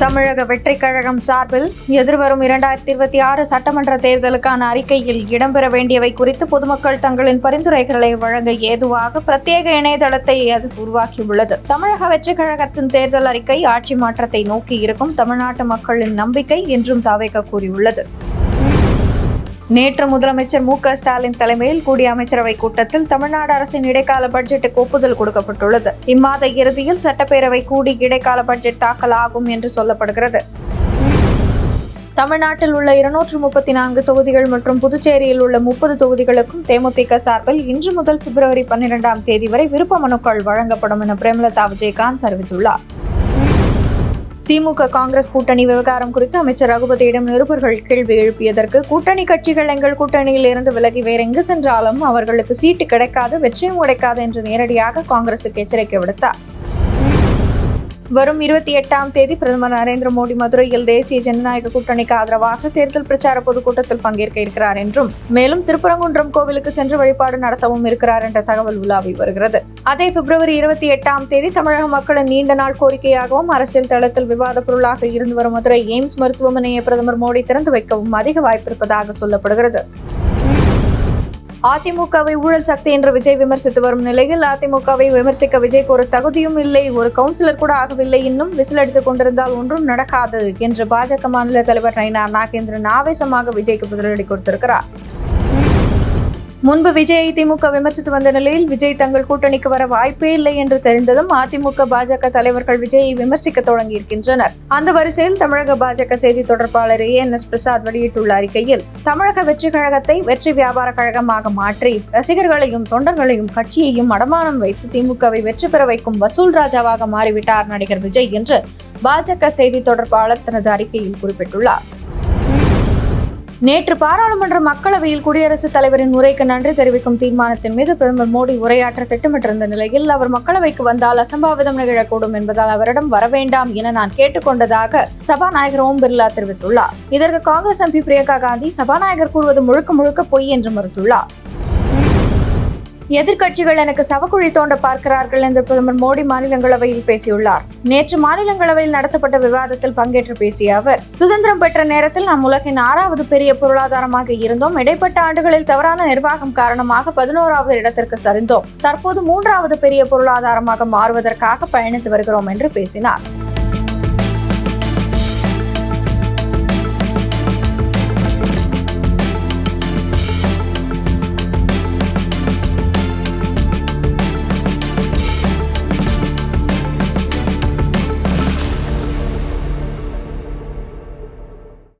தமிழக வெற்றிக் கழகம் சார்பில் எதிர்வரும் இரண்டாயிரத்தி இருபத்தி ஆறு சட்டமன்ற தேர்தலுக்கான அறிக்கையில் இடம்பெற வேண்டியவை குறித்து பொதுமக்கள் தங்களின் பரிந்துரைகளை வழங்க ஏதுவாக பிரத்யேக இணையதளத்தை அது உருவாக்கியுள்ளது. தமிழக வெற்றிக் கழகத்தின் தேர்தல் அறிக்கை ஆட்சி மாற்றத்தை நோக்கி இருக்கும் தமிழ்நாட்டு மக்களின் நம்பிக்கை என்றும் தவைக்க கூறியுள்ளது. நேற்று முதலமைச்சர் மு க ஸ்டாலின் தலைமையில் கூடிய அமைச்சரவை கூட்டத்தில் தமிழ்நாடு அரசின் இடைக்கால பட்ஜெட்டுக்கு ஒப்புதல் கொடுக்கப்பட்டுள்ளது. இம்மாத இறுதியில் சட்டப்பேரவை கூடி இடைக்கால பட்ஜெட் தாக்கல் ஆகும் என்று சொல்லப்படுகிறது. தமிழ்நாட்டில் உள்ள இருநூற்று முப்பத்தி நான்கு தொகுதிகள் மற்றும் புதுச்சேரியில் உள்ள முப்பது தொகுதிகளுக்கும் தேமுதிக சார்பில் இன்று முதல் பிப்ரவரி பன்னிரெண்டாம் தேதி வரை விருப்ப மனுக்கள் வழங்கப்படும் என பிரேமலதா விஜயகாந்த் தெரிவித்துள்ளார். திமுக காங்கிரஸ் கூட்டணி விவகாரம் குறித்து அமைச்சர் ரகுபதியிடம் நிருபர்கள் கேள்வி எழுப்பியதற்கு கூட்டணி கட்சிகள் எங்கள் கூட்டணியில் இருந்து விலகி வேறெங்கு சென்றாலும் அவர்களுக்கு சீட்டு கிடைக்காது வெற்றியும் கிடைக்காது என்று நேரடியாக காங்கிரசுக்கு எச்சரிக்கை விடுத்தார். வரும் இருபத்தி எட்டாம் தேதி பிரதமர் நரேந்திர மோடி மதுரையில் தேசிய ஜனநாயக கூட்டணிக்கு ஆதரவாக தேர்தல் பிரச்சார பொதுக்கூட்டத்தில் பங்கேற்க இருக்கிறார் என்றும் மேலும் திருப்பரங்குன்றம் கோவிலுக்கு சென்று வழிபாடு நடத்தவும் இருக்கிறார் என்ற தகவல் உலாவி வருகிறது. அதே பிப்ரவரி இருபத்தி எட்டாம் தேதி தமிழக மக்களின் நீண்ட நாள் கோரிக்கையாகவும் அரசியல் தளத்தில் விவாத பொருளாக இருந்து வரும் மதுரை எய்ம்ஸ் மருத்துவமனையை பிரதமர் மோடி திறந்து வைக்கவும் அதிக வாய்ப்பிருப்பதாக சொல்லப்படுகிறது. அதிமுகவை ஊழல் சக்தி என்று விஜய் விமர்சித்து வரும் நிலையில் அதிமுகவை விமர்சிக்க விஜய்க்கு ஒரு தகுதியும் இல்லை. ஒரு கவுன்சிலர் கூட ஆகவில்லை. இன்னும் விசில் எடுத்துக் கொண்டிருந்தால் ஒன்றும் நடக்காது என்று பாஜக மாநில தலைவர் நயினா நாகேந்திரன் ஆவேசமாக விஜய்க்கு பதிலடி கொடுத்திருக்கிறார். முன்பு விஜயை திமுக விமர்சித்து வந்த நிலையில் விஜய் தங்கள் கூட்டணிக்கு வர வாய்ப்பே இல்லை என்று தெரிந்ததும் அதிமுக பாஜக தலைவர்கள் விஜயை விமர்சிக்க தொடங்கியிருக்கின்றனர். அந்த வரிசையில் தமிழக பாஜக செய்தி தொடர்பாளர் ஏ. என். எஸ். பிரசாத் வெளியிட்டுள்ள அறிக்கையில் தமிழக வெற்றி கழகத்தை வெற்றி வியாபார கழகமாக மாற்றி ரசிகர்களையும் தொண்டர்களையும் கட்சியையும் அடமானம் வைத்து திமுகவை வெற்றி பெற வைக்கும் வசூல் ராஜாவாக மாறிவிட்டார் நடிகர் விஜய் என்று பாஜக செய்தி தொடர்பாளர் தனது அறிக்கையில் குறிப்பிட்டுள்ளார். நேற்று பாராளுமன்ற மக்களவையில் குடியரசுத் தலைவரின் உரைக்கு நன்றி தெரிவிக்கும் தீர்மானத்தின் மீது பிரதமர் மோடி உரையாற்ற திட்டமிட்டிருந்த நிலையில் அவர் மக்களவைக்கு வந்தால் அசம்பாவிதம் நிகழக்கூடும் என்பதால் அவரிடம் வரவேண்டாம் என நான் கேட்டுக்கொண்டதாக சபாநாயகர் ஓம் பிர்லா தெரிவித்துள்ளார். இதற்கு காங்கிரஸ் எம்பி பிரியங்கா காந்தி சபாநாயகர் கூறுவது முழுக்க முழுக்க பொய் என்று மறுத்துள்ளார். எதிர்க்கட்சிகள் எனக்கு சவக்குழி தோண்ட பார்க்கிறார்கள் என்று பிரதமர் மோடி மாநிலங்களவையில் பேசியுள்ளார். நேற்று மாநிலங்களவையில் நடத்தப்பட்ட விவாதத்தில் பங்கேற்று பேசிய அவர் சுதந்திரம் பெற்ற நேரத்தில் நாம் உலகின் ஆறாவது பெரிய பொருளாதாரமாக இருந்தோம். இடைப்பட்ட ஆண்டுகளில் தவறான நிர்வாகம் காரணமாக பதினோராவது இடத்திற்கு சரிந்தோம். தற்போது மூன்றாவது பெரிய பொருளாதாரமாக மாறுவதற்காக பயணித்து வருகிறோம் என்று பேசினார்.